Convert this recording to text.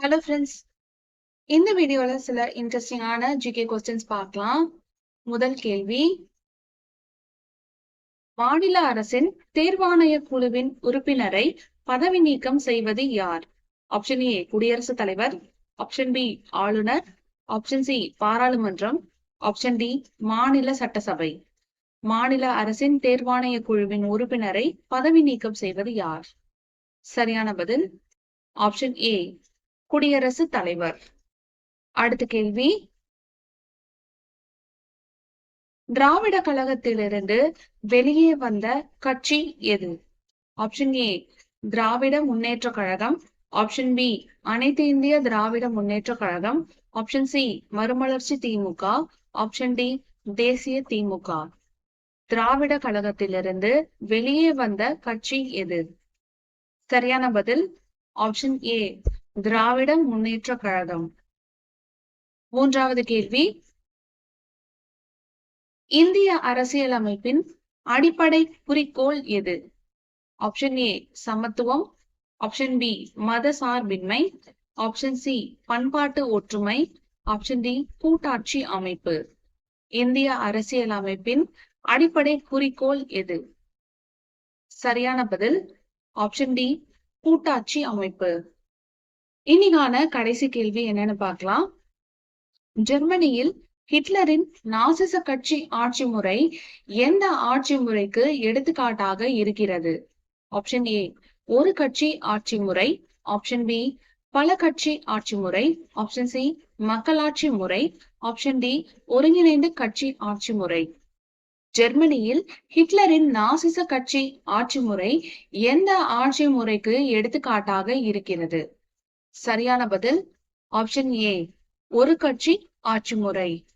Hello friends இந்த வீடியோல சில இன்ட்ரெஸ்டிங்கான ஜிகே கொஸ்டின்ஸ் பார்க்கலாம். முதல் கேள்வி. மாநில அரசின் தேர்வாணைய குழுவின் உறுப்பினரை பதவி நீக்கம் செய்வது யார்? ஆப்ஷன் ஏ குடியரசுத் தலைவர். ஆப்ஷன் பி ஆளுநர். ஆப்ஷன் சி பாராளுமன்றம். ஆப்ஷன் டி மாநில சட்டசபை. மாநில அரசின் தேர்வாணைய குழுவின் உறுப்பினரை பதவி நீக்கம் செய்வது யார்? சரியான பதில். ஆப்ஷன் ஏ குடியரசு தலைவர். அடுத்த கேள்வி. திராவிட கழகத்திலிருந்து வெளியே வந்த கட்சி எது? Option A Dravida Munnetra Kazhagam. Option B அனைத்து இந்திய திராவிட முன்னேற்ற கழகம். ஆப்ஷன் சி மறுமலர்ச்சி திமுக. ஆப்ஷன் டி தேசிய திமுக. திராவிட கழகத்திலிருந்து வெளியே வந்த கட்சி எது? சரியான பதில் ஆப்ஷன் ஏ திராவிட முன்னேற்ற கழகம். மூன்றாவது கேள்வி. இந்திய அரசியலமைப்பின் அடிப்படை குறிக்கோள் எது? ஆப்ஷன் ஏ சமத்துவம். ஆப்ஷன் பி மத சார்பின்மை. ஆப்ஷன் சி பண்பாட்டு ஒற்றுமை. ஆப்ஷன் டி கூட்டாட்சி அமைப்பு. இந்திய அரசியலமைப்பின் அடிப்படை குறிக்கோள் எது? சரியான பதில். ஆப்ஷன் டி கூட்டாட்சி அமைப்பு. இன்னைக்கான கடைசி கேள்வி என்னன்னு பார்க்கலாம். ஜெர்மனியில் ஹிட்லரின் நாசிச கட்சி ஆட்சி முறை எந்த ஆட்சி முறைக்கு எடுத்துக்காட்டாக இருக்கிறது? ஆப்ஷன் ஏ ஒரு கட்சி ஆட்சி முறை. ஆப்ஷன் பி பல கட்சி ஆட்சி முறை. ஆப்ஷன் சி மக்களாட்சி முறை. ஆப்ஷன் டி ஒருங்கிணைந்த கட்சி ஆட்சி முறை. ஜெர்மனியில் ஹிட்லரின் நாசிச கட்சி ஆட்சி முறை எந்த ஆட்சி முறைக்கு எடுத்துக்காட்டாக இருக்கிறது? சரியான பதில். ஆப்ஷன் ஏ ஒரு கட்சி ஆட்சி முறை.